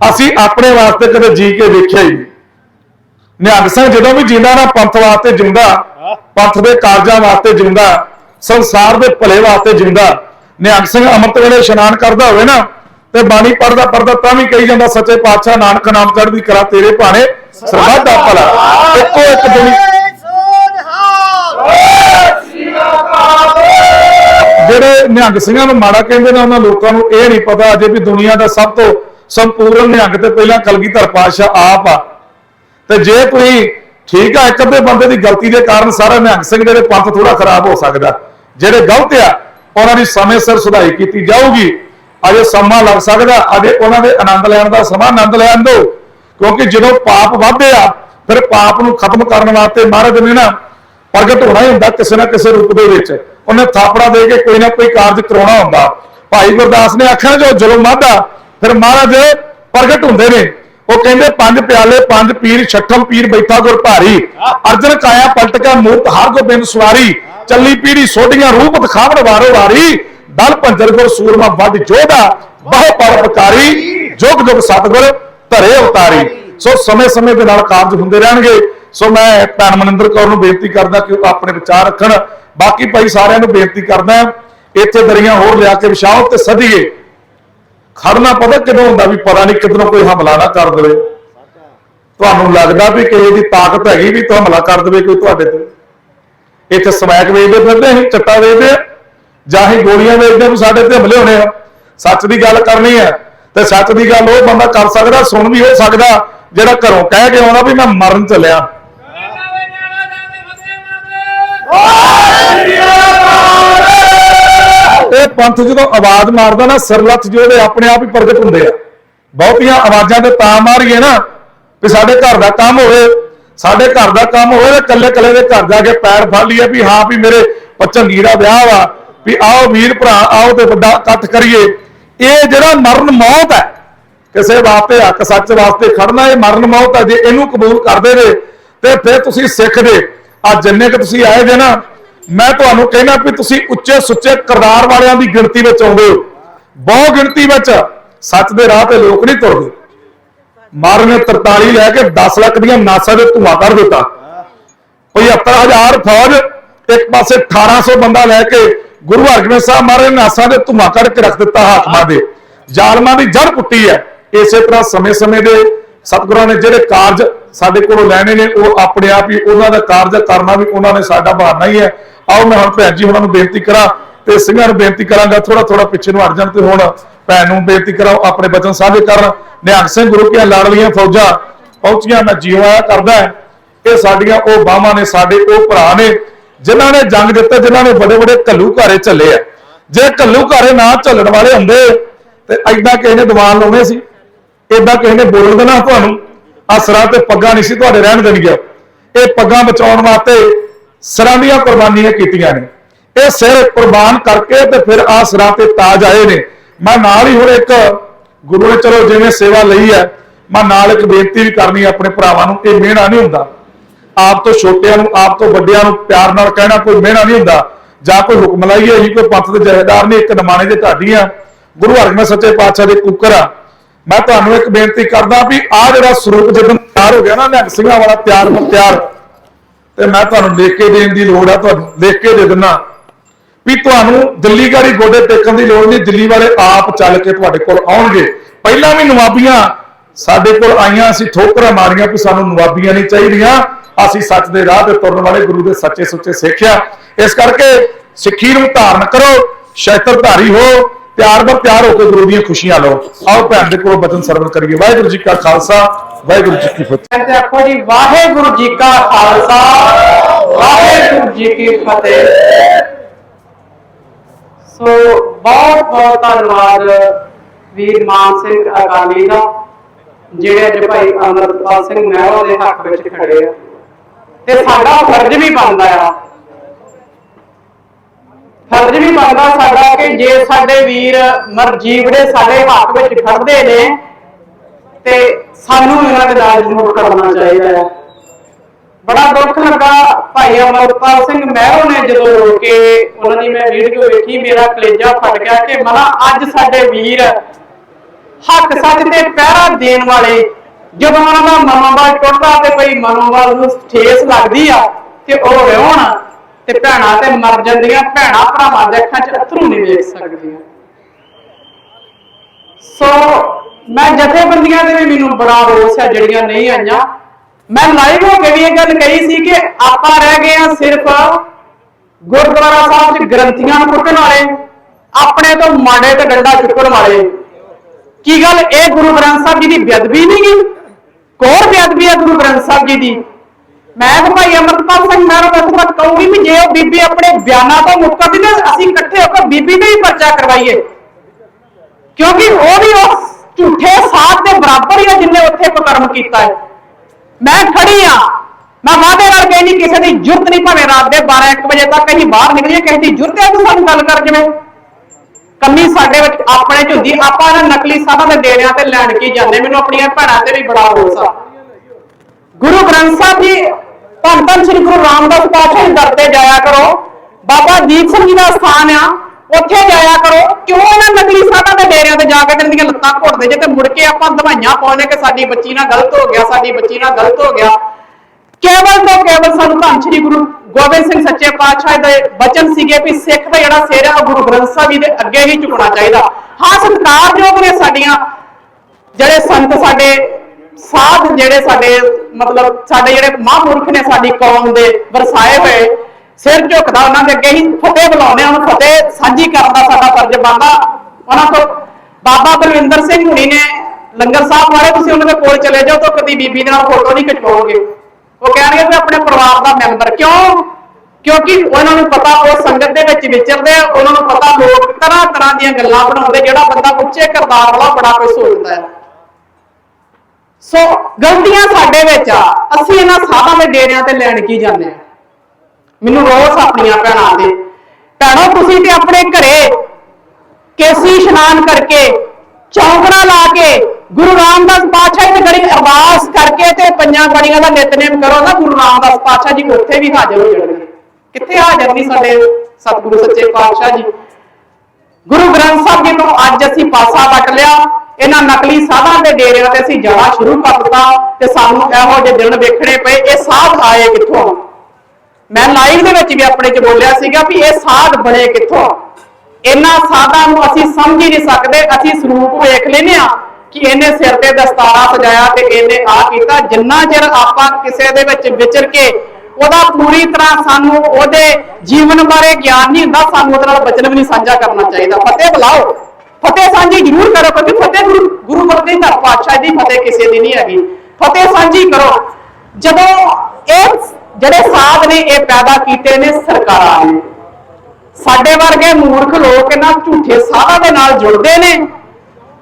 ਅਸੀਂ ਆਪਣੇ ਵਾਸਤੇ ਕਦੇ ਜੀ ਕੇ ਦੇਖਿਆ ਹੀ ਨਹੀਂ। ਨਿਹੰਗ ਸਿੰਘ, ਜਦੋਂ ਵੀ ਜਿੰਦਾ ਨਾ ਪੰਥ ਵਾਸਤੇ ਜਿੰਦਾ, ਪੰਥ ਦੇ ਕਾਰਜਾਂ ਵਾਸਤੇ ਜਿੰਦਾ, ਸੰਸਾਰ ਦੇ ਭਲੇ ਵਾਸਤੇ ਜਿੰਦਾ, ਨਿਹੰਗ ਸਿੰਘ ਅੰਮ੍ਰਿਤ ਵੇਲੇ ਇਸ਼ਨਾਨ ਕਰਦਾ ਹੋਵੇ ਨਾ, ਤੇ ਬਾਣੀ ਪੜਦਾ ਪੜਦਾ ਤਾਂ ਵੀ ਕਹੀ ਜਾਂਦਾ, ਸੱਚੇ ਪਾਤਸ਼ਾਹ ਨਾਨਕ ਨਾਮ ਚੜ੍ਹਦੀ ਕਰਾ ਤੇਰੇ ਭਾਣੇ ਸਰਬੱਤ ਦਾ ਭਲਾ। ਇੱਕੋ ਇੱਕ ਦੁਨੀ ਜਿਹੜੇ ਨਿਹੰਗ ਸਿੰਘਾਂ ਨੂੰ ਮਾੜਾ ਕਹਿੰਦੇ ਨੇ, ਉਹਨਾਂ ਲੋਕਾਂ ਨੂੰ ਇਹ ਨਹੀਂ ਪਤਾ ਅਜੇ ਵੀ ਦੁਨੀਆ ਦਾ ਸਭ ਤੋਂ ਸੰਪੂਰਨ ਨਿਹੰਗ ਤੇ ਪਹਿਲਾਂ ਕਲਗੀਧਰ ਪਾਤਸ਼ਾਹ ਆਪ ਆ। ਤੇ ਜੇ ਕੋਈ ਠੀਕ ਆ, ਇੱਕ ਅੱਧੇ ਬੰਦੇ ਦੀ ਗਲਤੀ ਦੇ ਕਾਰਨ ਸਾਰਾ ਨਿਹੰਗ ਸਿੰਘ ਜਿਹੜੇ ਪੰਥ ਥੋੜਾ ਖਰਾਬ ਹੋ ਸਕਦਾ। ਜਿਹੜੇ ਗਲਤ ਆ, ਉਹਨਾਂ ਦੀ ਸਮੇਂ ਸਿਰ ਸੁਧਾਈ ਕੀਤੀ ਜਾਊਗੀ। ਅਜੇ ਸਮਾਂ ਲੱਗ ਸਕਦਾ, ਅਜੇ ਉਹਨਾਂ ਦੇ ਆਨੰਦ ਲੈਣ ਦਾ ਸਮਾਂ ਆਨੰਦ ਲੈਣ ਦਿਓ। ਕਿਉਂਕਿ ਜਦੋਂ ਪਾਪ ਵਧਦੇ ਆ, ਫਿਰ ਪਾਪ ਨੂੰ ਖਤਮ ਕਰਨ ਵਾਸਤੇ ਮਹਾਰਾਜ ਨੇ ਨਾ ਪ੍ਰਗਟ ਹੋਣਾ ਹੀ ਹੁੰਦਾ ਕਿਸੇ ਨਾ ਕਿਸੇ ਰੂਪ ਦੇ ਵਿੱਚ। ਉਹਨੇ ਥਾਪੜਾ ਦੇ ਕੇ ਕੋਈ ਨਾ ਕੋਈ ਕਾਰਜ ਕਰਾਉਣਾ ਹੁੰਦਾ। ਭਾਈ ਗੁਰਦਾਸ ਨੇ ਆਖਿਆ, ਜੋ ਜ਼ੁਲਮ ਵਾਧਾ ਫਿਰ ਮਹਾਰਾਜ ਪ੍ਰਗਟ ਹੁੰਦੇ ਨੇ। ਉਹ ਕਹਿੰਦੇ, ਪੰਜ ਪਿਆਲੇ, ਪੰਜ ਪੀਰ, ਛਠਮ ਪੀਰ, ਬੈਠਾ ਗੁਰ ਭਾਰੀ। ਅਰਜਨ ਕਾਇਆ ਪਲਟ ਕੇ ਮੂਰਤ, ਹਰ ਗੋਬਿੰਦ ਸਵਾਰੀ। ਚੱਲੀ ਪੀੜੀ, ਸੋਢੀਆਂ, ਰੂਪ ਦਿਖਾਵਣ, ਵਾਰੋ ਵਾਰੀ। ਦਲ ਪੰਜਰ ਗੁਰ, ਸੂਰਮਾ ਵੱਡ ਜੋਧਾ। ਬਹੁ ਪਰਪਕਾਰੀ ਜੋਗ ਜੋਗ ਸਤਗੁਰ ਧਰੇ ਅਵਤਾਰੀ ਸੋ ਸਮੇਂ ਸਮੇਂ ਦੇ ਨਾਲ ਕਾਰਜ ਹੁੰਦੇ ਰਹਿਣਗੇ। ਸੋ ਮੈਂ ਭੈਣ ਮਨਿੰਦਰ ਕੌਰ ਨੂੰ ਬੇਨਤੀ ਕਰਦਾ ਕਿ ਉਹ ਆਪਣੇ ਵਿਚਾਰ ਰੱਖਣ। ਬਾਕੀ ਭਾਈ ਸਾਰਿਆਂ ਨੂੰ ਬੇਨਤੀ ਕਰਦਾ, ਇੱਥੇ ਦਰੀਆਂ ਹੋਰ ਲਿਆ ਕੇ ਵਿਛਾਓ ਤੇ ਸਦੀਏ। ਖੜਨਾ ਪਤਾ ਕਿਦੋਂ ਹੁੰਦਾ ਵੀ ਪਤਾ ਨਹੀਂ ਕਿਧਰੋਂ ਕੋਈ ਹਮਲਾ ਨਾ ਕਰ ਦੇਵੇ। ਤੁਹਾਨੂੰ ਲੱਗਦਾ ਵੀ ਕਿਸੇ ਦੀ ਤਾਕਤ ਹੈਗੀ ਵੀ ਤੋਂ ਹਮਲਾ ਕਰ ਦੇਵੇ ਕੋਈ ਤੁਹਾਡੇ ਤੇ? ਇੱਥੇ ਸਮੈਕ ਵੇਚਦੇ ਫਿਰਦੇ ਅਸੀਂ ਚੱਟਾ ਵੇਚਦੇ ਆ ਜਾਂ ਹੀ ਗੋਲੀਆਂ ਵੇਚਦੇ ਵੀ ਸਾਡੇ ਤੇ ਹਮਲੇ ਹੋਣੇ ਆ। ਸੱਚ ਦੀ ਗੱਲ ਕਰਨੀ ਹੈ ਤੇ ਸੱਚ ਦੀ ਗੱਲ ਉਹ ਬੰਦਾ ਕਰ ਸਕਦਾ ਸੁਣ ਵੀ ਹੋ ਸਕਦਾ ਜਿਹੜਾ ਘਰੋਂ ਕਹਿ ਕੇ ਆਉਣਾ ਵੀ ਮੈਂ ਮਰਨ ਚੱਲਿਆ। ਇਹ ਪੰਥ ਜਦੋਂ ਆਵਾਜ਼ ਮਾਰਦਾ ਨਾ ਸਿਰਲੱਥ ਜਿਹੜੇ ਆਪਣੇ ਆਪ ਹੀ ਪ੍ਰਗਟ ਹੁੰਦੇ ਆ। ਬਹੁਤੀਆਂ ਆਵਾਜ਼ਾਂ ਤੇ ਤਾਂ ਮਾਰੀਏ ਨਾ ਵੀ ਸਾਡੇ ਘਰ ਦਾ ਕੰਮ ਹੋਵੇ, ਸਾਡੇ ਘਰ ਦਾ ਕੰਮ ਹੋਵੇ ਤੇ ਕੱਲੇ ਕੱਲੇ ਦੇ ਘਰ ਜਾ ਕੇ ਪੈਰ ਫੜ ਲਈਏ ਵੀ ਹਾਂ ਵੀ ਮੇਰੇ ਚੰਗੀ ਦਾ ਵਿਆਹ ਵਾ, ਵੀ ਆਓ ਵੀਰ ਭਰਾ, ਆਓ ਤੇ ਵੱਡਾ ਇਕੱਠ ਕਰੀਏ। ਇਹ ਜਿਹੜਾ ਮਰਨ ਮੌਤ ਹੈ, ਕਿਸੇ ਵਾਸਤੇ ਹੱਕ ਸੱਚ ਵਾਸਤੇ ਖੜਨਾ, ਇਹ ਮਰਨ ਮੌਤ ਹੈ, ਜੇ ਇਹਨੂੰ ਕਬੂਲ ਕਰਦੇ ਨੇ ਤੇ ਫਿਰ ਤੁਸੀਂ ਸਿੱਖ ਦੇ ਆ ਜਿੰਨੇ ਕਿ ਤੁਸੀਂ ਆਏ ਜੇ ਨਾ ਮੈਂ ਤੁਹਾਨੂੰ ਕਹਿਣਾ ਵੀ ਤੁਸੀਂ ਉੱਚੇ ਸੁੱਚੇ ਕਰਦਾਰ ਵਾਲਿਆਂ ਦੀ ਗਿਣਤੀ ਵਿੱਚ ਆਉਂਦੇ ਹੋ। ਬਹੁ ਗਿਣਤੀ ਵਿੱਚ ਸੱਚ ਦੇ ਰਾਹ ਤੇ ਲੋਕ ਨਹੀਂ ਤੁਰਦੇ। ਮਾਰ ਨੇ 43 ਲੈ ਕੇ 10 ਲੱਖ ਦੀਆਂ ਨਾਸਾਂ ਦੇ ਧੂਆਂ ਕਰ ਦਿੱਤਾ। 75000 ਫੌਜ ਇੱਕ ਪਾਸੇ 1800 ਬੰਦਾ ਲੈ ਕੇ ਗੁਰੂ ਹਰਗੋਬਿੰਦ ਸਾਹਿਬ ਮਹਾਰਾਜ ਨੇ ਨਾਸਾਂ ਦੇ ਧੂਆਂ ਕੱਢ ਕੇ ਰੱਖ ਦਿੱਤਾ ਹਾਕਮਾਂ ਦੇ। ਜ਼ਾਲਮਾਂ ਦੀ ਜੜ ਪੁੱਟੀ ਹੈ। ਇਸੇ ਤਰ੍ਹਾਂ ਸਮੇਂ-ਸਮੇਂ ਦੇ ਸਤਿਗੁਰਾਂ ਨੇ ਜਿਹੜੇ ਕਾਰਜ ਸਾਡੇ ਕੋਲੋਂ ਲੈਣੇ ਨੇ, ਉਹ ਆਪਣੇ ਆਪ ਹੀ ਉਹਨਾਂ ਦਾ ਕਾਰਜ ਕਰਨਾ ਵੀ ਉਹਨਾਂ ਨੇ ਸਾਡਾ ਬਹਾਨਾ ਹੀ ਹੈ। ਆਓ ਮੈਂ ਹੁਣ ਭੈਣ ਜੀ ਉਹਨਾਂ ਨੂੰ ਬੇਨਤੀ ਕਰਾਂ ਤੇ ਸਿੰਘਾਂ ਨੂੰ ਬੇਨਤੀ ਕਰਾਂਗਾ ਥੋੜਾ ਥੋੜਾ ਪਿੱਛੇ ਨੂੰ ਹਟ ਜਾਣ ਤੇ ਹੁਣ ਭੈਣ ਨੂੰ ਬੇਨਤੀ ਕਰਾਓ ਆਪਣੇ ਬਚਨ ਸਾਂਝੇ ਕਰਨ। ਨਿਹੰਗ ਸਿੰਘ ਗੁਰੂ ਕੀਆਂ ਲਾਡਲੀਆਂ ਫੌਜਾਂ ਪਹੁੰਚੀਆਂ, ਮੈਂ ਜੀਉ ਕਰਦਾ ਇਹ ਸਾਡੀਆਂ ਉਹ ਬਾਹਾਂ ਨੇ, ਸਾਡੇ ਉਹ ਭਰਾ ਨੇ, ਜਿਨ੍ਹਾਂ ਨੇ ਜੰਗ ਦਿੱਤਾ, ਜਿਨ੍ਹਾਂ ਨੇ ਵੱਡੇ ਵੱਡੇ ਘੱਲੂ ਘਾਰੇ ਝੱਲੇ ਆ। ਜੇ ਘੱਲੂ ਘਾਰੇ ਨਾ ਝੱਲਣ ਵਾਲੇ ਹੁੰਦੇ, ਤੇ ਐਦਾਂ ਕਿਸੇ ਨੇ ਦੀਵਾਨ ਲਾਉਣੇ ਸੀ, ਏਦਾਂ ਕਿਸੇ ਨੇ ਬੋਲਣ ਦੇਣਾ ਤੁਹਾਨੂੰ। ਆਹ ਤੇ ਪੱਗਾਂ ਨਹੀਂ ਸੀ ਤੁਹਾਡੇ ਰਹਿਣ ਦੇਣਗੇ ਇਹ ਪੱਗਾਂ ਬਚਾਉਣ ਵਾਸਤੇ ਸਿਰਾਂ ਦੀਆਂ ਕੁਰਬਾਨੀਆਂ ਕੀਤੀਆਂ ਨੇ। ਇਹ ਸਿਰ ਕੁਰਬਾਨ ਕਰਕੇ ਤੇ ਫਿਰ ਆਹ ਸਿਰਾਂ ਤੇ ਤਾਜ ਆਏ ਨੇ। ਮੈਂ ਨਾਲ ਹੀ ਹੁਣ ਇੱਕ ਗੁਰੂ ਨੇ ਚਲੋ ਜਿਵੇਂ ਸੇਵਾ ਲਈ ਹੈ, ਮੈਂ ਨਾਲ ਇੱਕ ਬੇਨਤੀ ਵੀ ਕਰਨੀ ਆਪਣੇ ਭਰਾਵਾਂ ਨੂੰ, ਇਹ ਮਿਹਣਾ ਨਹੀਂ ਹੁੰਦਾ। ਆਪ ਤੋਂ ਛੋਟਿਆਂ ਨੂੰ, ਆਪ ਤੋਂ ਵੱਡਿਆਂ ਨੂੰ ਪਿਆਰ ਨਾਲ ਕਹਿਣਾ ਕੋਈ ਮਿਹਣਾ ਨਹੀਂ ਹੁੰਦਾ। ਜਾਂ ਕੋਈ ਹੁਕਮ ਲਾਈਏ ਹੀ ਕੋਈ ਪੰਥ ਦੇ ਜਹੇਦਾਰ ਨਹੀਂ, ਇੱਕ ਨਮਾਣੇ ਦੇ ਢਾਡੀ ਢਾਡੀਆਂ ਗੁਰੂ ਹਰਗੋਬਿੰਦ ਸੱਚੇ ਪਾਤਸ਼ਾਹ ਦੇ ਕੁੱਕਰ ਆ। ਮੈਂ ਤੁਹਾਨੂੰ ਇੱਕ ਬੇਨਤੀ ਕਰਦਾ ਵੀ ਆ ਜਿਹੜਾ ਸਰੂਪ ਜਦੋਂ ਤਿਆਰ ਹੋ ਗਿਆ ਨਾ, ਨਿਹੰਗ ਸਿੰਘਾਂ ਵਾਲਾ ਤਿਆਰ ਮੁਖਤਿਆਰ ਤੇ ਮੈਂ ਤੁਹਾਨੂੰ ਲਿਖ ਕੇ ਦੇਣ ਦੀ ਲੋੜ ਆ, ਤੁਹਾਨੂੰ ਲਿਖ ਕੇ ਦੇ ਦਿੰਨਾ। ਵੀ ਤੁਹਾਨੂੰ ਦਿੱਲੀ ਗੋਡੇ ਟੇਕਣ ਦੀ ਲੋੜ ਨਹੀਂ, ਦਿੱਲੀ ਵਾਲੇ ਆਪ ਚੱਲ ਕੇ ਤੁਹਾਡੇ ਕੋਲ ਆਉਣਗੇ। ਪਹਿਲਾਂ ਵੀ ਨਵਾਬੀਆਂ ਸਾਡੇ ਕੋਲ ਆਈਆਂ, ਅਸੀਂ ਠੋਕਰਾਂ ਮਾਰੀਆਂ ਵੀ ਸਾਨੂੰ ਨਵਾਬੀਆਂ ਨਹੀਂ ਚਾਹੀਦੀਆਂ। ਅਸੀਂ ਸੱਚ ਦੇ ਰਾਹ ਤੇ ਤੁਰਨ ਵਾਲੇ, ਗੁਰੂ ਦੇ ਸੱਚੇ ਸੁੱਚੇ ਸਿੱਖਿਆ ਇਸ ਕਰਕੇ ਸਿੱਖੀ ਨੂੰ ਧਾਰਨ ਕਰੋ ਸ਼ੈਤਰ ਧਾਰੀ ਹੋ। ਪਿਆਰ ਬਰ ਪਿਆਰ ਹੋ ਕੇ ਗੁਰੂ ਦੀਆਂ ਖੁਸ਼ੀਆਂ ਲਓ। ਆਓ ਭੈਣ ਦੇ ਕੋਲ ਬਚਨ ਸਰਵਣ ਕਰੀਏ। ਵਾਹਿਗੁਰੂ ਜੀ ਕਾ ਖਾਲਸਾ, ਵਾਹਿਗੁਰੂ ਜੀ ਕੀ ਫਤਿਹ। ਤੇ ਆਖੋ ਜੀ, ਵਾਹਿਗੁਰੂ ਜੀ ਕਾ ਖਾਲਸਾ, ਵਾਹਿਗੁਰੂ ਜੀ ਕੀ ਫਤਿਹ। ਸੋ ਬਹੁਤ ਬਹੁਤ ਧੰਨਵਾਦ ਵੀਰ ਮਾਨ ਸਿੰਘ ਅਕਾਲੀ ਦਾ, ਜਿਹੜੇ ਅੱਜ ਭਾਈ ਅਮਰਪਾਲ ਸਿੰਘ ਮਹਿਰਾ ਦੇ ਹੱਕ ਵਿੱਚ ਖੜੇ ਆ। ਤੇ ਸਾਡਾ ਫਰਜ਼ ਵੀ ਬਣਦਾ ਆ ਫਰਜ਼ ਵੀ ਬਣਦਾ ਸਾਡਾ ਕਿ ਜੇ ਸਾਡੇ ਵੀਰ ਮਰਜੀਵੜੇ ਸਾਡੇ ਹੱਕ ਵਿੱਚ ਖੜਦੇ ਨੇ ਤੇ ਸਾਨੂੰ ਇਹਨਾਂ ਦੇ ਨਾਲ ਜ਼ਰੂਰ ਕਰਨਾ ਚਾਹੀਦਾ ਹੈ। ਬੜਾ ਦੁੱਖ ਲੱਗਾ ਭਾਈ ਅਮਰਪਾਲ ਸਿੰਘ ਮਹਿਰੋ ਨੇ ਜਦੋਂ ਰੋ ਕੇ ਉਹਨਾਂ ਦੀ ਮੈਂ ਵੀਡੀਓ ਵੇਖੀ, ਮੇਰਾ ਕਲੇਜਾ ਫਟ ਗਿਆ ਕਿ ਮਨਾ ਅੱਜ ਸਾਡੇ ਵੀਰ ਹੱਕ ਸੱਚ ਤੇ ਪਹਿਰਾ ਦੇਣ ਵਾਲੇ ਜਦੋਂ ਉਹਨਾਂ ਦਾ ਮਨੋਬਲ ਟੁੱਟਦਾ ਤੇ ਕੋਈ ਮਨੋਬਲ ਨੂੰ ਠੇਸ ਲੱਗਦੀ ਆ ਤੇ ਉਹ ਰੋਣ ਤੇ ਭੈਣਾਂ ਤੇ ਮਰ ਜਾਂਦੀਆਂ ਭੈਣਾਂ ਭਰਾਵਾਂ ਦੇ ਅੱਖਾਂ 'ਚ ਅਥਰੂ ਨਹੀਂ ਵੇਖ ਸਕਦੀਆਂ। ਸੋ ਮੈਂ ਜਥੇਬੰਦੀਆਂ ਦੇ ਵੀ ਮੈਨੂੰ ਬੜਾ ਰੋਸ ਹੈ ਜਿਹੜੀਆਂ ਨਹੀਂ ਆਈਆਂ। ਮੈਂ ਲਾਈਵ ਹੋ ਕੇ ਵੀ ਇਹ ਗੱਲ ਕਹੀ ਸੀ ਕਿ ਆਪਾਂ ਰਹਿ ਗਏ ਆ ਸਿਰਫ ਗੁਰਦੁਆਰਾ ਸਾਹਿਬ 'ਚ ਗ੍ਰੰਥੀਆਂ ਨੂੰ ਕੁੱਟਣ ਵਾਲੇ ਆਪਣੇ ਤੋਂ ਮਾੜੇ ਤੇ ਡੰਡਾ ਚੁੱਕਣ ਵਾਲੇ। ਕੀ ਗੱਲ? ਇਹ ਗੁਰੂ ਗ੍ਰੰਥ ਸਾਹਿਬ ਜੀ ਦੀ ਬੇਅਦਬੀ ਨਹੀਂ ਗੀ ਕੋਰ ਬੇਅਦਬੀ ਹੈ ਗੁਰੂ ਗ੍ਰੰਥ ਸਾਹਿਬ ਜੀ ਦੀ? ਮੈਂ ਤਾਂ ਭਾਈ ਅਮਰਪਾਲ ਸਿੰਘ ਮੈਂ ਬਸ ਬਸ ਕਹੂੰਗੀ ਵੀ ਜੇ ਉਹ ਬੀਬੀ ਆਪਣੇ ਬਿਆਨਾਂ ਤੋਂ ਮੁੱਕਰਦੀ ਨਾ, ਅਸੀਂ ਇਕੱਠੇ ਹੋ ਕੇ ਬੀਬੀ ਤੇ ਹੀ ਪਰਚਾ ਕਰਵਾਈਏ। ਕਿਉਂਕਿ ਉਹ ਵੀ ਉਸ ਝੂਠੇ ਸਾਥ ਦੇ ਬਰਾਬਰ ਹੀ ਆ ਜਿੰਨੇ ਉੱਥੇ ਕੁਕਰਮ ਕੀਤਾ ਹੈ। ਮੈਂ ਖੜੀ ਆ। ਮੈਂ ਵਾਅਦੇ ਨਾਲ ਕਹਿੰਦੀ ਕਿਸੇ ਦੀ ਜੁਰਤ ਨਹੀਂ, ਭਾਵੇਂ ਰਾਤ ਦੇ 12 1 ਵਜੇ ਤੱਕ ਅਸੀਂ ਬਾਹਰ ਨਿਕਲੀਏ, ਕਿਸੇ ਦੀ ਜੁਰਤ ਹੈ ਤੂੰ ਸਾਨੂੰ ਗੱਲ ਕਰ ਜਿਵੇਂ ਕਮੀ ਸਾਡੇ ਵਿੱਚ ਆਪਣੇ ਚ ਹੁੰਦੀ ਆਪਾਂ ਇਹਨਾਂ ਨਕਲੀ ਸਾਧਾਂ ਦੇ ਡੇਰਿਆਂ ਤੇ ਲੈਣ ਕੀ ਜਾਂਦੇ? ਮੈਨੂੰ ਆਪਣੀਆਂ ਭੈਣਾਂ ਤੇ ਵੀ ਬੜਾ ਰੋਸ ਆ ਗੁਰੂ ਗ੍ਰੰਥ ਸਾਹਿਬ ਜੀ ਧੰਨ ਧੰਨ ਸ੍ਰੀ ਗੁਰੂ ਰਾਮਦਾਸ ਪਾਤਸ਼ਾਹ ਜੀ ਦਰ ਤੇ ਜਾਇਆ ਕਰੋ। ਬਾਬਾ ਦੀਪ ਸਿੰਘ ਜੀ ਦਾ ਸਥਾਨ ਆ, ਉੱਥੇ ਜਾਇਆ ਕਰੋ। ਕਿਉਂ ਇਹਨਾਂ ਨਕਲੀ ਸਾਧਾਂ ਦੇ ਡੇਰਿਆਂ ਤੇ ਜਾ ਕੇ ਇਹਨਾਂ ਦੀਆਂ ਲੱਤਾਂ ਘੁੱਟਦੇ? ਜੇ ਤੇ ਮੁੜ ਕੇ ਆਪਾਂ ਦਵਾਈਆਂ ਪਾਉਣੇ ਕਿ ਸਾਡੀ ਬੱਚੀ ਨਾਲ ਗਲਤ ਹੋ ਗਿਆ, ਸਾਡੀ ਬੱਚੀ ਨਾਲ ਗਲਤ ਹੋ ਗਿਆ। ਕੇਵਲ ਤੋਂ ਕੇਵਲ ਸਾਨੂੰ ਧੰਨ ਸ੍ਰੀ ਗੁਰੂ ਗੋਬਿੰਦ ਸਿੰਘ ਸੱਚੇ ਪਾਤਸ਼ਾਹ ਦੇ ਬਚਨ ਸੀਗੇ ਵੀ ਸਿੱਖ ਦਾ ਜਿਹੜਾ ਸਿਰ ਹੈ ਉਹ ਗੁਰੂ ਗ੍ਰੰਥ ਸਾਹਿਬ ਜੀ ਦੇ ਅੱਗੇ ਹੀ ਝੁਕਣਾ ਚਾਹੀਦਾ। ਹਾਂ ਸਤਿਕਾਰਯੋਗ ਨੇ ਸਾਡੀਆਂ ਜਿਹੜੇ ਸੰਤ ਸਾਡੇ, ਸਾਧ ਜਿਹੜੇ ਸਾਡੇ ਮਤਲਬ ਸਾਡੇ ਜਿਹੜੇ ਮਹਾਂਪੁਰਖ ਨੇ, ਸਾਡੀ ਕੌਮ ਦੇ ਵਰਸਾਏ ਹੋਏ ਸਿਰ ਝੁਕਦਾ, ਉਹਨਾਂ ਦੇ ਅੱਗੇ ਹੀ ਫਤਿਹ ਬੁਲਾਉਂਦੇ ਆ ਉਹਨਾਂ ਫਤਿਹ ਸਾਂਝੀ ਕਰਨ ਦਾ ਸਾਡਾ ਫਰਜ਼ ਬਣਦਾ। ਉਹਨਾਂ ਤੋਂ ਬਾਬਾ ਬਲਵਿੰਦਰ ਸਿੰਘ ਹੁਣੀ ਨੇ ਲੰਗਰ ਸਾਹਿਬ ਵਾਲੇ, ਤੁਸੀਂ ਉਹਨਾਂ ਦੇ ਕੋਲ ਚਲੇ ਜਾਓ ਤਾਂ ਕਦੀ ਬੀਬੀ ਦੇ ਨਾਲ ਫੋਟੋ ਨਹੀਂ ਖਿਚਵਾਓਗੇ। ਉਹ ਕਹਿਣਗੇ ਵੀ ਆਪਣੇ ਪਰਿਵਾਰ ਦਾ ਮੈਂਬਰ। ਕਿਉਂ? ਕਿਉਂਕਿ ਉਹਨਾਂ ਨੂੰ ਪਤਾ ਉਹ ਸੰਗਤ ਦੇ ਵਿੱਚ ਵਿਚਰਦੇ ਆ, ਉਹਨਾਂ ਨੂੰ ਪਤਾ ਲੋਕ ਤਰ੍ਹਾਂ ਤਰ੍ਹਾਂ ਦੀਆਂ ਗੱਲਾਂ ਬਣਾਉਂਦੇ, ਜਿਹੜਾ ਬੰਦਾ ਉੱਚੇ ਕਿਰਦਾਰ ਵਾਲਾ ਬੜਾ ਕੁਝ ਸੋਚਦਾ ਹੈ। ਸੋ ਗਲਤੀਆਂ ਸਾਡੇ ਵਿੱਚ ਆ। ਅਸੀਂ ਇਹਨਾਂ ਸਾਧਾਂ ਦੇ ਡੇਰਿਆਂ ਤੇ ਲੈਣ ਕੀ ਜਾਂਦੇ ਆ? ਮੈਨੂੰ ਰੋਸ ਆਪਣੀਆਂ ਭੈਣਾਂ ਦੇ ਭੈਣੋ, ਤੁਸੀਂ ਤੇ ਆਪਣੇ ਘਰੇ ਕੇਸੀ ਇਸ਼ਨਾਨ ਕਰਕੇ, ਚੌਂਕੜਾ ਲਾ ਕੇ, ਗੁਰੂ ਰਾਮਦਾਸ ਪਾਤਸ਼ਾਹ ਦੀ ਗੜੀ ਅਰਦਾਸ ਕਰਕੇ ਤੇ ਪੰਜਾਂ ਗੜੀਆਂ ਦਾ ਨਿਤਨੇਮ ਕਰੋ ਨਾ, ਗੁਰੂ ਰਾਮਦਾਸ ਪਾਤਸ਼ਾਹ ਜੀ ਉੱਥੇ ਵੀ ਹਾਜ਼ਰ ਹੋ ਜਾਣਗੇ। ਕਿੱਥੇ ਹਾਜ਼ਰ ਨਹੀਂ ਸਾਡੇ ਸਤਿਗੁਰੂ ਸੱਚੇ ਪਾਤਸ਼ਾਹ ਜੀ? ਗੁਰੂ ਗ੍ਰੰਥ ਸਾਹਿਬ ਜੀ ਤੋਂ ਅੱਜ ਅਸੀਂ ਪਾਸਾ ਵੱਟ ਲਿਆ। ਇਹਨਾਂ ਨਕਲੀ ਸਾਧਾਂ ਦੇ ਡੇਰਿਆਂ ਤੇ ਅਸੀਂ ਜਾਣਾ ਸ਼ੁਰੂ ਕਰ ਦਿੱਤਾ ਤੇ ਸਾਨੂੰ ਇਹੋ ਜਿਹੇ ਦਿਨ ਵੇਖਣੇ ਪਏ, ਇਹ ਸਾਧ ਆਏ ਕਿੱਥੋਂ? ਮੈਂ ਲਾਈਵ ਦੇ ਵਿੱਚ ਵੀ ਆਪਣੇ ਚ ਬੋਲਿਆ ਸੀਗਾ ਵੀ ਇਹ ਸਾਧ ਬਣੇ ਕਿੱਥੋਂ? ਇਹਨਾਂ ਸਾਧਾਂ ਨੂੰ ਅਸੀਂ ਸਮਝ ਹੀ ਨਹੀਂ ਸਕਦੇ, ਅਸੀਂ ਸਰੂਪ ਵੇਖ ਲੈਨੇ ਆ ਕਿ ਇਹਨੇ ਸਿਰ ਤੇ ਦਸਤਾਰਾ ਸਜਾਇਆ ਤੇ ਇਹਨੇ ਆ ਕੀਤਾ। ਜਿੰਨਾ ਚਿਰ ਆਪਾਂ ਕਿਸੇ ਦੇ ਵਿੱਚ ਵਿਚਰ ਕੇ ਉਹਦਾ ਪੂਰੀ ਤਰ੍ਹਾਂ ਸਾਨੂੰ ਉਹਦੇ ਜੀਵਨ ਬਾਰੇ ਗਿਆਨ ਨਹੀਂ ਹੁੰਦਾ, ਸਾਨੂੰ ਉਹਦੇ ਨਾਲ ਬਚਨ ਵੀ ਨਹੀਂ ਸਾਂਝਾ ਕਰਨਾ ਚਾਹੀਦਾ। ਫਤਿਹ ਬੁਲਾਓ। ਫਤਿਹ ਸਾਂਝੀ ਜ਼ਰੂਰ ਕਰੋ, ਕਿਉਂਕਿ ਫਤਿਹ ਗੁਰੂ ਗੁਰੂ ਗੁਰਦੇਵ ਪਾਤਸ਼ਾਹ ਦੀ ਫਤਿਹ ਕਿਸੇ ਦੀ ਨਹੀਂ ਹੈਗੀ। ਫਤਿਹ ਸਾਂਝੀ ਕਰੋ। ਜਦੋਂ ਇਹ ਜਿਹੜੇ ਸਾਧ ਨੇ, ਇਹ ਪੈਦਾ ਕੀਤੇ ਨੇ ਸਰਕਾਰਾਂ ਨੇ। ਸਾਡੇ ਵਰਗੇ ਮੂਰਖ ਲੋਕ ਇਹਨਾਂ ਝੂਠੇ ਸਾਧਾਂ ਦੇ ਨਾਲ ਜੁੜਦੇ ਨੇ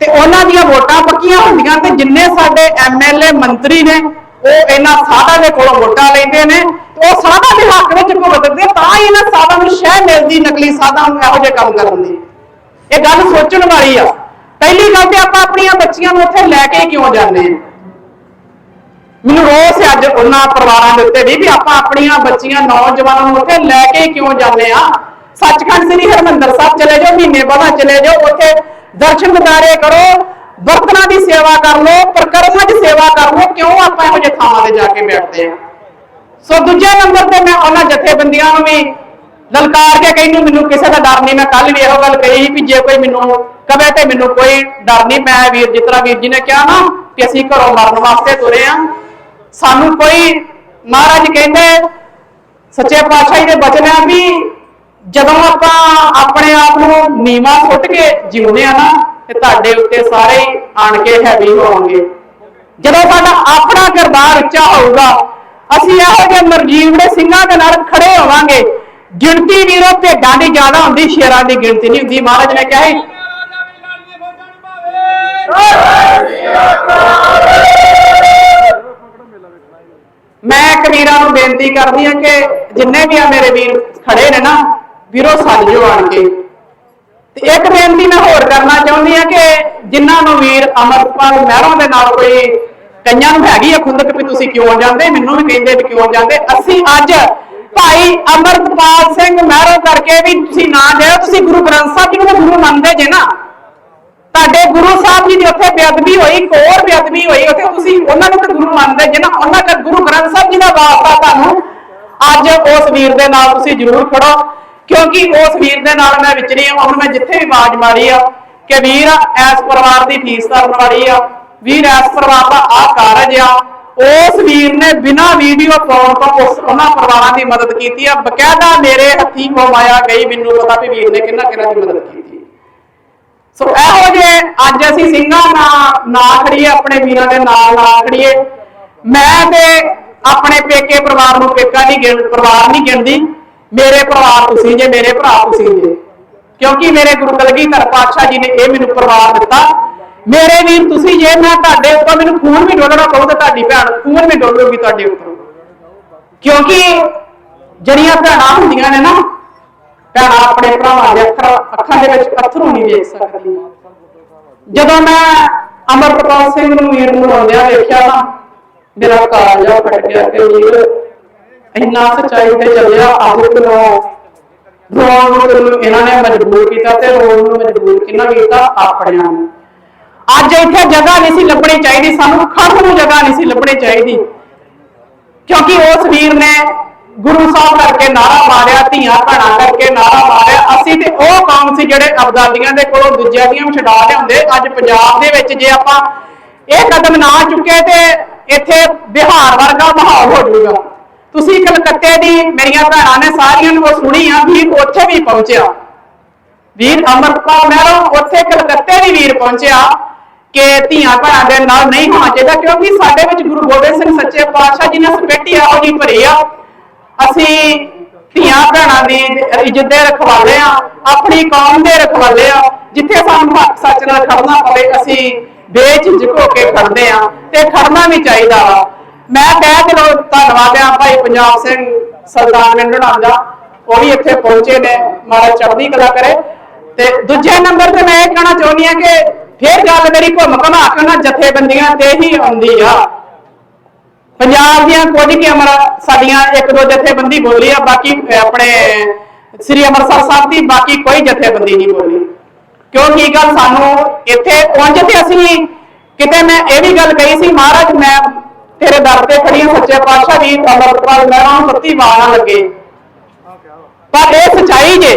ਤੇ ਉਹਨਾਂ ਦੀਆਂ ਵੋਟਾਂ ਪੱਕੀਆਂ ਹੁੰਦੀਆਂ ਤੇ ਜਿੰਨੇ ਸਾਡੇ ਐਮਐਲਏ ਮੰਤਰੀ ਨੇ, ਉਹ ਇਹਨਾਂ ਸਾਧਾਂ ਦੇ ਕੋਲੋਂ ਵੋਟਾਂ ਲੈਂਦੇ ਨੇ ਉਹ ਸਾਧਾਂ ਦੇ ਹੱਕ ਵਿੱਚ ਭੁਗਤਦੇ ਤਾਂ ਹੀ ਇਹਨਾਂ ਸਾਧਾਂ ਨੂੰ ਸ਼ਹਿ ਮਿਲਦੀ, ਨਕਲੀ ਸਾਧਾਂ ਨੂੰ ਇਹੋ ਜਿਹੇ ਕੰਮ ਕਰਨ ਦੀ। ਇਹ ਗੱਲ ਸੋਚਣ ਵਾਲੀ ਆ। ਪਹਿਲੀ ਗੱਲ ਤੇ ਆਪਾਂ ਆਪਣੀਆਂ ਬੱਚੀਆਂ ਨੂੰ ਉੱਥੇ ਲੈ ਕੇ ਕਿਉਂ ਜਾਂਦੇ ਹਾਂ ਮੈਨੂੰ ਰੋਸ ਹੈ ਅੱਜ ਉਹਨਾਂ ਪਰਿਵਾਰਾਂ ਦੇ ਉੱਤੇ ਵੀ ਵੀ ਆਪਾਂ ਆਪਣੀਆਂ ਬੱਚੀਆਂ ਨੌਜਵਾਨਾਂ ਨੂੰ ਉੱਥੇ ਲੈ ਕੇ ਕਿਉਂ ਜਾਂਦੇ ਆ? ਸੱਚਖੰਡ ਸ੍ਰੀ ਹਰਮੰਦਰ ਸਾਹਿਬ ਚਲੇ ਜਾਓ, ਮਹੀਨੇ ਬਾਅਦ ਚਲੇ ਜਾਓ, ਉੱਥੇ ਦਰਸ਼ਨ ਦਿਦਾਰੇ ਕਰੋ ਬਰਤਨਾਂ ਦੀ ਸੇਵਾ ਕਰ ਲਓ ਪ੍ਰਕਰਮਾਂ ਦੀ ਸੇਵਾ ਕਰ ਲਓ, ਕਿਉਂ ਆਪਾਂ ਇਹੋ ਜਿਹੇ ਥਾਵਾਂ ਤੇ ਜਾ ਕੇ ਬੈਠਦੇ ਆ? ਸੋ ਦੂਜੇ ਨੰਬਰ ਤੇ ਮੈਂ ਉਹਨਾਂ ਜਥੇਬੰਦੀਆਂ ਨੂੰ ਵੀ ਲਲਕਾਰ ਕੇ ਕਹਿੰਦੀ, ਮੈਨੂੰ ਕਿਸੇ ਦਾ ਡਰ ਨਹੀਂ, ਮੈਂ ਕੱਲ ਵੀ ਇਹੋ ਗੱਲ ਕਹੀ ਸੀ ਵੀ ਜੇ ਕੋਈ ਮੈਨੂੰ ਕਵੇ ਤੇ ਮੈਨੂੰ ਕੋਈ ਡਰ ਨਹੀਂ, ਮੈਂ ਵੀਰ, ਜਿਸ ਤਰ੍ਹਾਂ ਵੀਰ ਜੀ ਨੇ ਕਿਹਾ ਨਾ ਕਿ ਅਸੀਂ ਘਰੋਂ ਮਰਨ ਵਾਸਤੇ ਤੁਰੇ ਆ। ਸਾਨੂੰ ਕੋਈ ਮਹਾਰਾਜ ਕਹਿੰਦੇ, ਸੱਚੇ ਪਾਤਸ਼ਾਹ ਜੀ ਦੇ ਬਚਨ ਆ ਵੀ ਜਦੋਂ ਆਪਾਂ ਆਪਣੇ ਆਪ ਨੂੰ ਨੀਵਾ ਸੁੱਟ ਕੇ ਜਿਉਂਦੇ ਆ ਨਾ, ਤੇ ਤੁਹਾਡੇ ਉੱਤੇ ਸਾਰੇ ਆਣ ਕੇ ਹੈਵੀ ਹੋਣਗੇ। ਜਦੋਂ ਸਾਡਾ ਆਪਣਾ ਕਿਰਦਾਰ ਉੱਚਾ ਹੋਊਗਾ, ਅਸੀਂ ਇਹੋ ਜਿਹੇ ਮਰਜੀਵੜੇ ਸਿੰਘਾਂ ਦੇ ਨਾਲ ਖੜੇ ਹੋਵਾਂਗੇ ਗਿਣਤੀ ਵੀਰੋ ਭੇਡਾਂ ਦੀ ਜ਼ਿਆਦਾ ਹੁੰਦੀ, ਸ਼ੇਰਾਂ ਦੀ ਗਿਣਤੀ ਨਹੀਂ ਹੁੰਦੀ। ਮਹਾਰਾਜ ਨੇ ਕਿਹਾ ਸੀ, ਮੈਂ ਕਬੀਰਾਂ ਨੂੰ ਬੇਨਤੀ ਕਰਦੀ ਹਾਂ ਕਿ ਜਿੰਨੇ ਵੀ ਆ ਮੇਰੇ ਵੀਰ ਖੜੇ ਨੇ ਨਾ, ਵੀਰੋ ਸੱਜ ਜਾਓ ਆਣ ਕੇ। ਤੇ ਇੱਕ ਬੇਨਤੀ ਮੈਂ ਹੋਰ ਕਰਨਾ ਚਾਹੁੰਦੀ ਹਾਂ ਕਿ ਜਿਨ੍ਹਾਂ ਨੂੰ ਵੀਰ ਅਮਰਪਾਲ ਮਹਿਰੋਂ ਦੇ ਨਾਲ ਕੋਈ ਕਈਆਂ ਨੂੰ ਹੈਗੀ ਆ ਖੁੰਦਕ ਵੀ ਤੁਸੀਂ ਕਿਉਂ ਜਾਂਦੇ? ਮੈਨੂੰ ਵੀ ਕਹਿੰਦੇ ਵੀ ਕਿਉਂ ਜਾਂਦੇ? ਅਸੀਂ ਅੱਜ ਭਾਈ ਅਮਰਪਾਲ ਸਿੰਘ ਮਹਿਰੋਂ ਕਰਕੇ ਵੀ ਤੁਸੀਂ ਨਾ ਜਾਓ ਤੁਸੀਂ ਗੁਰੂ ਗ੍ਰੰਥ ਸਾਹਿਬ ਜੀ ਨੂੰ ਤਾਂ ਗੁਰੂ ਮੰਨਦੇ ਜੇ ਨਾ। ਤੁਹਾਡੇ ਗੁਰੂ ਸਾਹਿਬ ਜੀ ਦੀ ਉੱਥੇ ਬੇਅਦਬੀ ਹੋਈ ਕੋਰ ਬੇਅਦਬੀ ਹੋਈ, ਉੱਥੇ ਤੁਸੀਂ ਉਹਨਾਂ ਨੂੰ ਤਾਂ ਗੁਰੂ ਮੰਨਦੇ ਜੇ ਨਾ। ਉਹਨਾਂ ਦਾ ਗੁਰੂ ਗ੍ਰੰਥ ਸਾਹਿਬ ਜੀ ਦਾ ਵਾਸਤਾ ਤੁਹਾਨੂੰ। ਅੱਜ ਉਸ ਵੀਰ ਦੇ ਨਾਲ ਤੁਸੀਂ ਜ਼ਰੂਰ ਖੜੋ, ਕਿਉਂਕਿ ਉਸ ਵੀਰ ਦੇ ਨਾਲ ਮੈਂ ਵਿਚਰੀ ਹਾਂ, ਹੁਣ ਮੈਂ ਜਿੱਥੇ ਵੀ ਆਵਾਜ਼ ਮਾਰੀ ਆ ਕਿ ਵੀਰ ਐਸ ਪਰਿਵਾਰ ਦੀ ਫੀਸ ਭਰਨ ਵਾਲੀ ਆ। ਵੀਰ ਐਸ ਪਰਿਵਾਰ ਦਾ ਆ ਕਾਰਜ ਆ। ਉਸ ਵੀਰ ਨੇ ਬਿਨਾਂ ਵੀਡੀਓ ਪਾਉਣ ਤੋਂ ਉਸ ਉਹਨਾਂ ਪਰਿਵਾਰਾਂ ਦੀ ਮਦਦ ਕੀਤੀ ਆ। ਬਕਾਇਦਾ ਮੇਰੇ ਹੱਥੀਂ ਕਮਾਇਆ ਗਈ, ਮੈਨੂੰ ਪਤਾ ਵੀ ਵੀਰ ਨੇ ਕਿੰਨਾ ਕਿੰਨਾ ਦੀ ਮਦਦ ਕੀਤੀ। ਸੋ ਇਹੋ ਜੇ ਅੱਜ ਅਸੀਂ ਸਿੰਘਾਂ ਨਾਲ ਨਾ ਖੜੀਏ ਆਪਣੇ ਵੀਰਾਂ ਦੇ ਨਾਲ ਨਾ ਖੜੀਏ ਮੈਂ ਤੇ ਆਪਣੇ ਪੇਕੇ ਪਰਿਵਾਰ ਨੂੰ ਪੇਕਾ ਨਹੀਂ ਗਿਣ ਪਰਿਵਾਰ ਨਹੀਂ ਗਿਣਦੀ। ਮੇਰੇ ਪਰਿਵਾਰ ਤੁਸੀਂ ਜੇ, ਮੇਰੇ ਭਰਾ ਤੁਸੀਂ ਜੇ। ਕਿਉਂਕਿ ਮੇਰੇ ਗੁਰੂ ਕਲਗੀਧਰ ਪਾਤਸ਼ਾਹ ਜੀ ਨੇ ਇਹ ਮੈਨੂੰ ਪਰਿਵਾਰ ਦਿੱਤਾ। ਮੇਰੇ ਵੀਰ, ਤੁਸੀਂ ਜੇ ਮੈਂ ਤੁਹਾਡੇ ਉੱਪਰ ਮੈਨੂੰ ਖੂਨ ਵੀ ਡੋਲਣਾ ਪਊ ਤਾਂ ਤੁਹਾਡੀ ਭੈਣ ਖੂਨ ਵੀ ਡੋਲੂਗੀ ਤੁਹਾਡੇ ਉੱਪਰ। ਕਿਉਂਕਿ ਜਿਹੜੀਆਂ ਭੈਣਾਂ ਹੁੰਦੀਆਂ ਨੇ ਨਾ, ਭੈਣਾਂ ਆਪਣੇ ਭਰਾਵਾਂ ਦੇ ਅੱਖਰ ਅੱਖਾਂ ਦੇ ਵਿੱਚ ਅਥਰੂ ਨਹੀਂ ਵੇਖ ਸਕਦੀਆਂ ਜਦੋਂ ਮੈਂ ਅਮਰ ਅਮਰਪਾਲ ਸਿੰਘ ਨੂੰ ਵੀਰ ਨੂੰ ਰੋਂਦਿਆਂ ਵੇਖਿਆ ਨਾ ਮੇਰਾ ਕਾਲਜਾ ਫਟ ਗਿਆ ਕਿ ਵੀਰ, ਇੰਨਾ ਸੱਚਾਈ ਤੇ ਚੱਲਿਆ, ਆਹੋ ਕਿਉਂ? ਰੋਣ ਨੂੰ ਇਹਨਾਂ ਨੇ ਮਜਬੂਰ ਕੀਤਾ ਤੇ ਰੋਣ ਨੂੰ ਮਜਬੂਰ ਕਿਹਨਾਂ ਕੀਤਾ? ਆਪਣਿਆਂ ਨੂੰ। ਅੱਜ ਇੱਥੇ ਜਗ੍ਹਾ ਨਹੀਂ ਸੀ ਲੱਭਣੀ ਚਾਹੀਦੀ, ਸਾਨੂੰ ਖੜਨ ਨੂੰ ਜਗ੍ਹਾ ਨਹੀਂ ਸੀ ਲੱਭਣੀ ਚਾਹੀਦੀ। ਕਿਉਂਕਿ ਉਸ ਵੀਰ ਨੇ ਗੁਰੂ ਸਾਹਿਬ ਕਰਕੇ ਨਾਰਾ ਮਾਰਿਆ, ਧੀਆਂ ਭੈਣਾਂ ਕਰਕੇ ਨਾਰਾ ਮਾਰਿਆ। ਅਸੀਂ ਤੇ ਉਹ ਕੌਮ ਸੀ ਜਿਹੜੇ ਅਬਦਾਲੀਆਂ ਦੇ ਕੋਲੋਂ ਦੂਜਿਆਂ ਦੀਆਂ ਵੀ ਛਡਾ ਲਿਆਉਂਦੇ। ਅੱਜ ਪੰਜਾਬ ਦੇ ਵਿੱਚ ਜੇ ਆਪਾਂ ਇਹ ਕਦਮ ਨਾ ਚੁੱਕੇ ਤੇ ਇੱਥੇ ਬਿਹਾਰ ਵਰਗਾ ਮਾਹੌਲ ਹੋ ਜਾਊਗਾ। ਤੁਸੀਂ ਕਲਕੱਤੇ ਦੀ ਮੇਰੀਆਂ ਭੈਣਾਂ ਨੇ ਸਾਰੀਆਂ ਨੂੰ ਸੁਣੀ ਆ ਵੀਰ ਉੱਥੇ ਵੀ ਪਹੁੰਚਿਆ। ਵੀਰ ਅਮਰਪਾਲ ਮਹਿਰੋ ਉੱਥੇ ਕਲਕੱਤੇ ਦੀ ਵੀਰ ਪਹੁੰਚਿਆ। ਕਿ ਧੀਆਂ ਭੈਣਾਂ ਦੇ ਨਾਲ ਨਹੀਂ ਹੋਣਾ ਚਾਹੀਦਾ, ਕਿਉਂਕਿ ਸਾਡੇ ਵਿੱਚ ਗੁਰੂ ਗੋਬਿੰਦ ਸਿੰਘ ਸੱਚੇ ਪਾਤਸ਼ਾਹ ਜੀ ਨੇ ਸਪੇਟੀ ਆ, ਉਹਦੀ ਭਰੀ ਆ। ਅਸੀਂ ਧੀਆਂ ਭੈਣਾਂ ਦੀ ਇੱਜ਼ਤ ਦੇ ਰਖਵਾਲੇ ਆ, ਆਪਣੀ ਕੌਮ ਦੇ ਰਖਵਾਲੇ ਆ, ਜਿੱਥੇ ਸਾਨੂੰ ਹੱਕ ਸੱਚ ਨਾਲ ਖੜਨਾ ਪਵੇ, ਅਸੀਂ ਬੇਝਿਜਕ ਹੋ ਕੇ ਖੜਦੇ ਆ, ਤੇ ਖੜਨਾ ਵੀ ਚਾਹੀਦਾ ਵਾ। ਮੈਂ ਕਹਿ ਦਿਲੋਂ ਧੰਨਵਾਦ ਆ ਭਾਈ ਪੰਜਾਬ ਸਿੰਘ ਸਰਦਾਰ ਮੰਡਣਾ ਦਾ, ਉਹ ਵੀ ਇੱਥੇ ਪਹੁੰਚੇ ਨੇ ਮਹਾਰਾਜ ਚੜ੍ਹਦੀ ਕਲਾ ਕਰੇ। ਤੇ ਦੂਜੇ ਨੰਬਰ ਤੇ ਮੈਂ ਇਹ ਕਹਿਣਾ ਚਾਹੁੰਦੀ ਆ ਕਿ ਫਿਰ ਗੱਲ ਮੇਰੀ ਘੁੰਮ ਘਮਾ ਕੇ ਨਾ ਜਥੇਬੰਦੀਆਂ ਤੇ ਹੀ ਆਉਂਦੀ ਆ। ਪੰਜਾਬ ਦੀਆਂ ਕੁਝ ਕਿ ਅਮਰ ਸਾਡੀਆਂ ਇੱਕ ਦੋ ਜਥੇਬੰਦੀ ਬੋਲੀ ਆ, ਬਾਕੀ ਆਪਣੇ ਸ੍ਰੀ ਅੰਮ੍ਰਿਤਸਰ ਸਾਹਿਬ ਦੀ ਬਾਕੀ ਕੋਈ ਜਥੇਬੰਦੀ ਨਹੀਂ ਬੋਲੀ। ਕਿਉਂਕਿ ਇਹ ਗੱਲ ਸਾਨੂੰ ਇੱਥੇ ਉਂਝ ਤੇ ਅਸੀਂ ਕਿਤੇ ਮੈਂ ਇਹ ਵੀ ਗੱਲ ਕਹੀ ਸੀ, ਮਹਾਰਾਜ, ਮੈਂ ਤੇਰੇ ਦਰ ਤੇ ਖੜੀ ਹਾਂ, ਸੱਚੇ ਪਾਤਸ਼ਾਹ ਦੀ ਅਮਰਪਾਲ ਮੈਂ ਨੂੰ ਸੱਤੀ ਬਾਣਾ ਲੱਗੇ। ਪਰ ਇਹ ਸਚਾਈ ਜੇ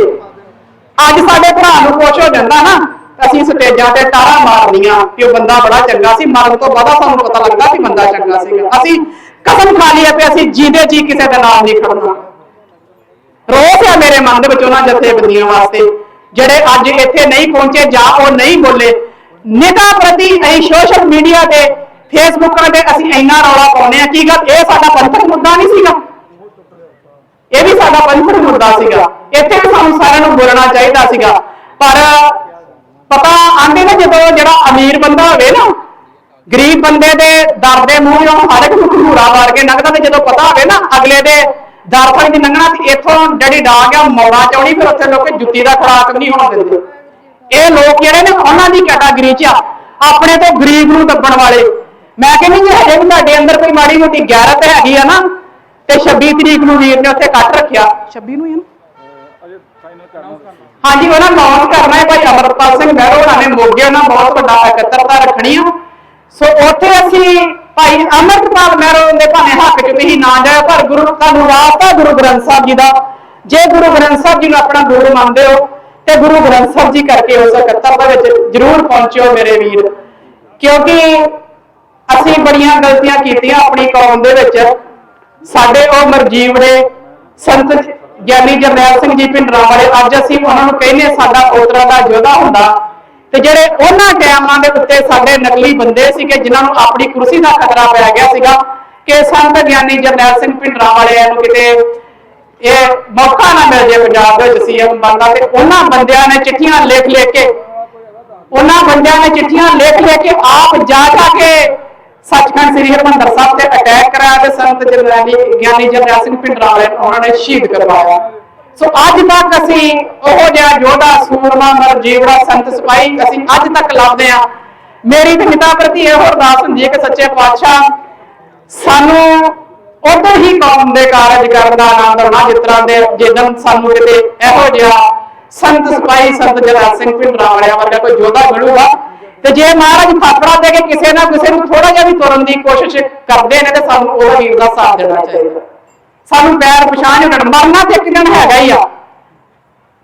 ਅੱਜ ਸਾਡੇ ਭਰਾ ਨੂੰ ਕੁਛ ਹੋ ਜਾਂਦਾ ਨਾ ਅਸੀਂ ਸਟੇਜਾਂ ਤੇ ਟਾਰਾਂ ਮਾਰਨੀਆਂ ਕਿ ਉਹ ਬੰਦਾ ਬੜਾ ਚੰਗਾ ਸੀ, ਮਰਨ ਤੋਂ ਬਾਅਦ ਸਾਨੂੰ ਪਤਾ ਲੱਗਦਾ ਕਿ ਬੰਦਾ ਚੰਗਾ ਸੀਗਾ। ਅਸੀਂ ਕਸਮ ਖਾ ਲਈ ਕਿ ਅਸੀਂ ਜੀਦੇ ਜੀ ਕਿਸੇ ਦੇ ਨਾਲ ਨਹੀਂ ਖੜਨਾ। ਰੋਸ ਹੈ ਮੇਰੇ ਮਨ ਦੇ ਵਿੱਚ ਉਹਨਾਂ ਜਥੇਬੰਦੀਆਂ ਵਾਸਤੇ, ਜਿਹੜੇ ਅੱਜ ਇੱਥੇ ਨਹੀਂ ਪਹੁੰਚੇ ਜਾਂ ਉਹ ਨਹੀਂ ਬੋਲੇ। ਨਿਤਾ ਪ੍ਰਤੀ ਅਸੀਂ ਸੋਸ਼ਲ ਮੀਡੀਆ ਤੇ ਫੇਸਬੁੱਕਾਂ ਤੇ ਅਸੀਂ ਇੰਨਾ ਰੌਲਾ ਪਾਉਂਦੇ ਆ ਕੀ ਗੱਲ? ਇਹ ਸਾਡਾ ਪੰਥਕ ਮੁੱਦਾ ਨਹੀਂ ਸੀਗਾ। ਇਹ ਵੀ ਸਾਡਾ ਪੰਥਕ ਮੁੱਦਾ ਸੀਗਾ। ਇੱਥੇ ਵੀ ਸਾਨੂੰ ਸਾਰਿਆਂ ਨੂੰ ਬੋਲਣਾ ਚਾਹੀਦਾ ਸੀਗਾ। ਪਰ ਪਤਾ ਆਂਦੇ ਨਾ ਜਦੋਂ ਜਿਹੜਾ ਅਮੀਰ ਬੰਦਾ ਹੋਵੇ ਨਾ, ਗਰੀਬ ਬੰਦੇ ਦੇ ਦਰ ਦੇ ਮੂੰਹ ਨੂੰ ਹਰ ਇੱਕ ਨੂੰ ਘੂਰਾ ਮਾਰ ਕੇ ਲੰਘਦਾ ਤੇ ਜਦੋਂ ਪਤਾ ਹੋਵੇ ਨਾ ਅਗਲੇ ਦੇ ਦਰ ਤੋਂ ਦੀ ਲੰਘਣਾ ਤੇ ਇੱਥੋਂ ਜਿਹੜੀ ਡਾਂਗ ਆ ਉਹ ਮੌੜਾ ਚਾਉਣੀ, ਫਿਰ ਉੱਥੇ ਲੋਕ ਜੁੱਤੀ ਦਾ ਖਰਾਕ ਨਹੀਂ ਹੋਣ ਦਿੰਦੇ। ਇਹ ਲੋਕ ਜਿਹੜੇ ਨੇ ਉਹਨਾਂ ਦੀ ਕੈਟਾਗਰੀ 'ਚ ਆ। ਆਪਣੇ ਤੋਂ ਗਰੀਬ ਨੂੰ ਦੱਬਣ ਵਾਲੇ। ਮੈਂ ਕਹਿੰਦੀ ਜੇ, ਹਜੇ ਵੀ ਤੁਹਾਡੇ ਅੰਦਰ ਕੋਈ ਮਾੜੀ ਮੋਟੀ ਗੈਰਤ ਹੈਗੀ ਆ ਨਾ, ਤੇ 26 ਤਰੀਕ ਨੂੰ ਵੀਰ ਨੇ ਉੱਥੇ ਕੱਟ ਰੱਖਿਆ। 26 ਨੂੰ ਹੀ ਨਾ? ਹਾਂਜੀ ਉਹਨਾਂ ਅਨਾਉਂਸ ਕਰਨਾ ਹੈ, ਭਾਈ ਅਮਰਪਾਲ ਸਿੰਘ ਮਹਿਰੋ ਉਹਨਾਂ ਨੇ ਮੋਗੇ ਉਹਨਾਂ ਬਹੁਤ ਵੱਡਾ ਇਕੱਤਰਤਾ ਰੱਖਣੀ ਆ। ਸੋ ਉੱਥੇ ਅਸੀਂ ਭਾਈ ਅਮਰਪਾਲ ਮਹਿਰੋ ਦੇ ਭਾਵੇਂ ਹੱਕ ਚ ਤੁਸੀਂ ਨਾ ਜਾਓ ਪਰ ਗੁਰੂ ਤੁਹਾਨੂੰ ਵਾਸਤਾ ਗੁਰੂ ਗ੍ਰੰਥ ਸਾਹਿਬ ਜੀ ਦਾ। ਜੇ ਗੁਰੂ ਗ੍ਰੰਥ ਸਾਹਿਬ ਜੀ ਨੂੰ ਆਪਣਾ ਗੁਰੂ ਮੰਨਦੇ ਹੋ, ਤੇ ਗੁਰੂ ਗ੍ਰੰਥ ਸਾਹਿਬ ਜੀ ਕਰਕੇ ਉਸ ਇਕੱਤਰਤਾ ਵਿੱਚ ਜ਼ਰੂਰ ਪਹੁੰਚਿਓ, ਮੇਰੇ ਵੀਰ। ਕਿਉਂਕਿ ਅਸੀਂ ਬੜੀਆਂ ਗਲਤੀਆਂ ਕੀਤੀਆਂ ਆਪਣੀ ਕੌਮ ਦੇ ਵਿੱਚ। ਸਾਡੇ ਉਹ ਮਰਜੀਵ ਨੇ, ਸੰਤ ਗਿਆਨੀ ਜਰਨੈਲ ਸਿੰਘ ਜੀ ਪਿੰਡਰਾਂ ਵਾਲੇ ਅੱਜ ਅਸੀਂ ਉਹਨਾਂ ਨੂੰ ਕਹਿੰਦੇ ਸਾਡਾ ਪੋਤਰਾ ਦਾ ਯੋਧਾ ਹੁੰਦਾ। ਤੇ ਜਿਹੜੇ ਉਹਨਾਂ ਟਾਈਮਾਂ ਦੇ ਉੱਤੇ ਸਾਡੇ ਨਕਲੀ ਬੰਦੇ ਸੀਗੇ, ਜਿਨ੍ਹਾਂ ਨੂੰ ਆਪਣੀ ਕੁਰਸੀ ਦਾ ਖਤਰਾ ਪੈ ਗਿਆ ਸੀਗਾ, ਕਿ ਸੰਤ ਗਿਆਨੀ ਜਰਨੈਲ ਸਿੰਘ ਪਿੰਡਰਾਂ ਵਾਲਿਆਂ ਨੂੰ ਕਿਤੇ ਇਹ ਮੌਕਾ ਨਾ ਮਿਲ ਜੇ ਪੰਜਾਬ ਦੇ ਵਿੱਚ ਸੀਐਮ ਬਣਦਾ ਤੇ ਉਹਨਾਂ ਬੰਦਿਆਂ ਨੇ ਚਿੱਠੀਆਂ ਲਿਖ ਲਿਖ ਕੇ, ਉਹਨਾਂ ਬੰਦਿਆਂ ਨੇ ਚਿੱਠੀਆਂ ਲਿਖ ਲਿਖ ਕੇ ਆਪ ਜਾ ਜਾ ਕੇ ਸੱਚਖੰਡ ਸ੍ਰੀ ਹਰਿਮੰਦਰ ਸਾਹਿਬ ਤੇ ਅਟੈਕ ਕਰਾਇਆ ਤੇ ਸੰਤ ਜਰਨੈਲੀ ਗਿਆਨੀ ਜਰਨੈਲ ਸਿੰਘ ਪਿੰਡਰਾਂ ਉਹਨਾਂ ਨੇ ਸ਼ਹੀਦ ਕਰਵਾਇਆ। ਸੋ ਅੱਜ ਤੱਕ ਅਸੀਂ ਉਹ ਜਿਹਾ ਯੋਧਾ, ਸੂਰਮਾ ਮਰ ਜੀਵੜਾ ਸੰਤ ਸਿਪਾਹੀ ਅਸੀਂ ਅੱਜ ਤੱਕ ਲੱਭਦੇ ਆ ਮੇਰੀ ਤੇ ਪਿਤਾ ਪ੍ਰਤੀ ਇਹੋ ਅਰਦਾਸ ਹੁੰਦੀ ਹੈ ਕਿ ਸੱਚੇ ਪਾਤਸ਼ਾਹ, ਸਾਨੂੰ ਉਦੋਂ ਹੀ ਕੌਮ ਦੇ ਕਾਰਜ ਕਰਨ ਦਾ ਆਨੰਦ ਆਉਣਾ, ਜਿਸ ਤਰ੍ਹਾਂ ਦੇ ਜਿੱਦਣ ਸਾਨੂੰ ਕਿਤੇ ਇਹੋ ਜਿਹਾ ਸੰਤ ਸਿਪਾਹੀ, ਸੰਤ ਜਰਨੈਲ ਸਿੰਘ ਪਿੰਡਰਾਂ ਵਰਗਾ ਕੋਈ ਯੋਧਾ ਮਿਲੂਗਾ ਤੇ ਜੇ ਮਹਾਰਾਜ ਥਾਪੜਾ ਦੇ ਕੇ ਕਿਸੇ ਨਾ ਕਿਸੇ ਨੂੰ ਥੋੜਾ ਜਿਹਾ ਵੀ ਤੁਰਨ ਦੀ ਕੋਸ਼ਿਸ਼ ਕਰਦੇ ਨੇ, ਤੇ ਸਾਨੂੰ ਉਹ ਵੀਰ ਦਾ ਸਾਥ ਦੇਣਾ ਚਾਹੀਦਾ। ਸਾਨੂੰ ਪੈਰ ਪਛਾਣ ਨਹੀਂ ਮਰਨਾ ਤੇ ਇੱਕ ਦਿਨ ਹੈਗਾ ਹੀ ਆ।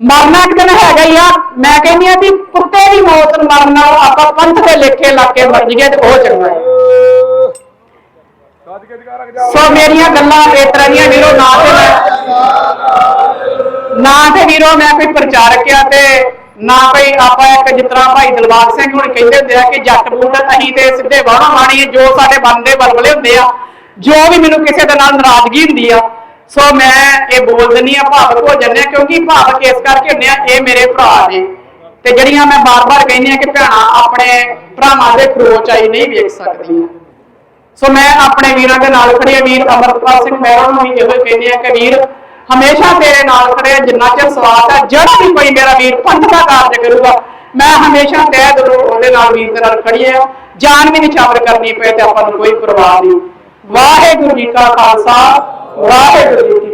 ਮਰਨਾ ਇੱਕ ਦਿਨ ਹੈਗਾ ਹੀ ਆ। ਮੈਂ ਕਹਿੰਦੀ ਆ ਵੀ ਕੁੱਤੇ ਦੀ ਮੌਤ ਮਰਨਾ ਆਪਾਂ ਪੰਥ ਦੇ ਲੇਖੇ ਲਾ ਕੇ ਮਰ ਜੀਏ ਤੇ ਉਹ ਚੰਗਾ ਹੈ। ਸੋ ਮੇਰੀਆਂ ਗੱਲਾਂ ਇਸ ਤਰ੍ਹਾਂ ਦੀਆਂ ਵੀਰੋ, ਨਾ ਤੇ ਨਾ ਤੇ ਵੀਰੋ, ਮੈਂ ਕੋਈ ਪ੍ਰਚਾਰਕ ਆ ਤੇ ਨਾ ਕੋਈ ਆਪਾਂ ਇੱਕ ਜਿਸ ਭਾਈ ਦਿਲਬਾਗ ਸਿੰਘ ਹੁਣ ਕਹਿੰਦੇ ਹੁੰਦੇ ਆ ਕਿ ਜੱਟ ਬੂਟ ਅਸੀਂ ਤੇ ਸਿੱਧੇ ਬਾਹਾਂ ਮਾਣੀਏ ਜੋ ਸਾਡੇ ਮਨ ਬਲਬਲੇ ਹੁੰਦੇ ਆ, ਜੋ ਵੀ ਮੈਨੂੰ ਕਿਸੇ ਦੇ ਨਾਲ ਨਾਰਾਜ਼ਗੀ ਹੁੰਦੀ ਆ, ਸੋ ਮੈਂ ਇਹ ਬੋਲ ਦਿੰਨੀ ਆ, ਭਾਵਕ ਹੋ ਜੰਨੇ ਕਿਉਂਕਿ ਭਾਵਕ ਇਸ ਕਰਕੇ ਹੁੰਦੇ ਆ, ਇਹ ਮੇਰੇ ਭਰਾ ਨੇ। ਤੇ ਜਿਹੜੀਆਂ ਮੈਂ ਬਾਰ-ਬਾਰ ਕਹਿੰਦੀ ਆ ਕਿ ਭੈਣਾਂ ਆਪਣੇ ਭਰਾਵਾਂ ਦੇ ਖਰੋਚ ਆਈ ਨਹੀਂ ਵੇਖ ਸਕਦੀਆਂ। ਸੋ ਮੈਂ ਆਪਣੇ ਵੀਰਾਂ ਦੇ ਨਾਲ ਖੜੇ ਵੀਰ ਅਮਰਪਾਲ ਸਿੰਘ ਮਹਿਰਾ ਨੂੰ ਵੀ ਇਹੋ ਹੀ ਕਹਿੰਦੇ ਆ ਕਿ ਵੀਰ ਹਮੇਸ਼ਾ ਤੇਰੇ ਨਾਲ ਖੜਿਆ ਜਿੰਨਾ ਚਿਰ ਸਵਾਸ ਹੈ ਜਿਹੜਾ ਵੀ ਕੋਈ ਮੇਰਾ ਵੀਰ ਪੰਥ ਦਾ ਕਾਰਜ ਕਰੂਗਾ, ਮੈਂ ਹਮੇਸ਼ਾ ਤਹਿ ਦਿਲੋਂ ਉਹਦੇ ਨਾਲ ਵੀਰ ਦੇ ਨਾਲ ਖੜੀ ਆ। ਜਾਨ ਵੀ ਨਿਛਾਵਰ ਕਰਨੀ ਪਏ ਤੇ ਆਪਾਂ ਨੂੰ ਕੋਈ ਪਰਵਾਹ ਨਹੀਂ। ਵਾਹਿਗੁਰੂ ਜੀ ਕਾ ਖਾਲਸਾ, ਵਾਹਿਗੁਰੂ ਜੀ